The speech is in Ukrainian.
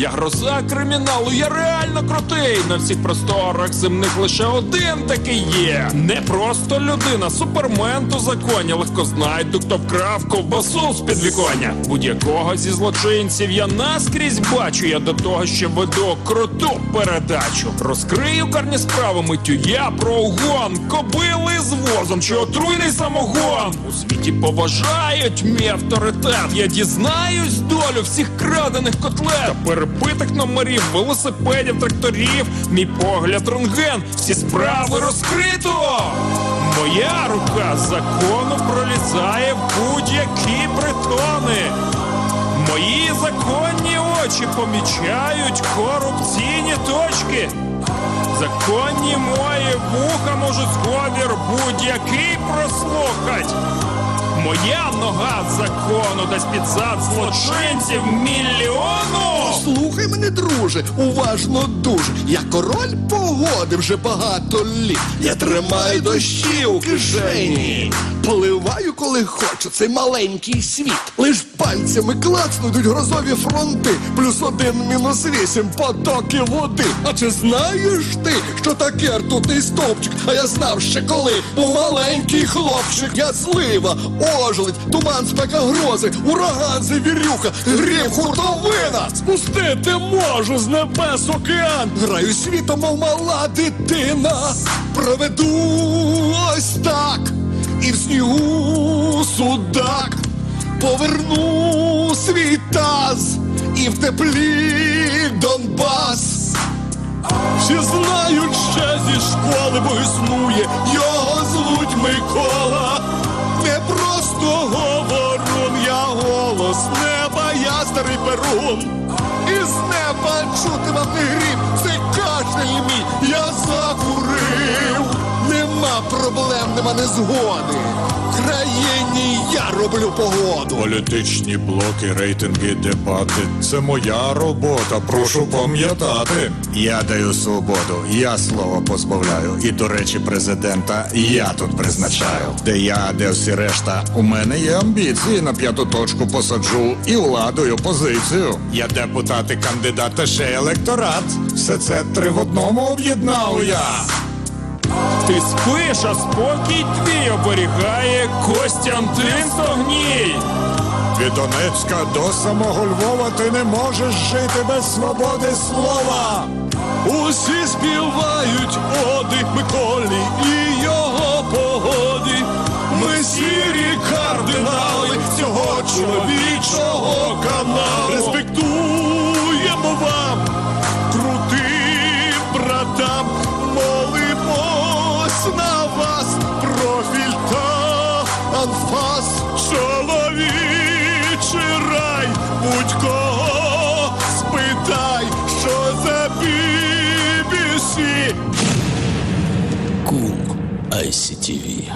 Я гроза криміналу, я ре реально крутий. На всіх просторах земних лише один такий є. Не просто людина, супермен у законі. Легко знайду, хто вкрав ковбасу з підвіконня. Будь-якого зі злочинців я наскрізь бачу. Я до того ще веду круту передачу. Розкрию карні справи миттю. Я про угон, кобили з возом чи отруйний самогон. У світі поважають мій авторитет. Я дізнаюсь долю всіх крадених котлет та перебитих номерів, велосипедів, тракторів. Мій погляд рентген, всі справи розкрито. Моя рука закону пролізає в будь-які притони. Мої законні очі помічають корупційні точки. Законні мої вуха можуть сговір будь-який прослухать. Моя нога закону дасть під зад злочинців мільйону. Мене, друже, уважно дуже. Я король погоди вже багато літ. Я тримаю дощі у кишені. Поливаю, коли хочу, цей маленький світ. Лиш пальцями клацну грозові фронти. Плюс один, мінус вісім потоки води. А чи знаєш ти, що таке ртутний стовпчик? А я знав ще коли був маленький хлопчик. Я злива, ожеледь, туман, спека грози, ураган, завірюха, грім, хуртовина. Спустити можу з небес океан. Граю світом, мов мала дитина. Проведу ось так. І в снігу судак поверну свій таз і в теплі Донбас. Всі знають ще зі школи, бо існує, його звуть Микола. Не просто говорун, я голос неба, я старий перун. Із неба чути вам грім, нема незгоди. В країні я роблю погоду. Політичні блоки, рейтинги, дебати це моя робота. Прошу пам'ятати. Я даю свободу, я слово позбавляю. І до речі, президента я тут призначаю. Де я, де всі решта. У мене є амбіції на п'яту точку посаджу і владою позицію. Я депутат і кандидат, та ще електорат. Все це три в одному об'єднав я. Ти спиш, а спокій твій оберігає Костянтин Стогній. Від Донецька до самого Львова ти не можеш жити без свободи слова. Усі співають оди Миколі і його погоди. Ми сірі кардинали цього чоловічого анфас, чоловічий рай, будь-кого спитай, що за BBC. Кул ICTV.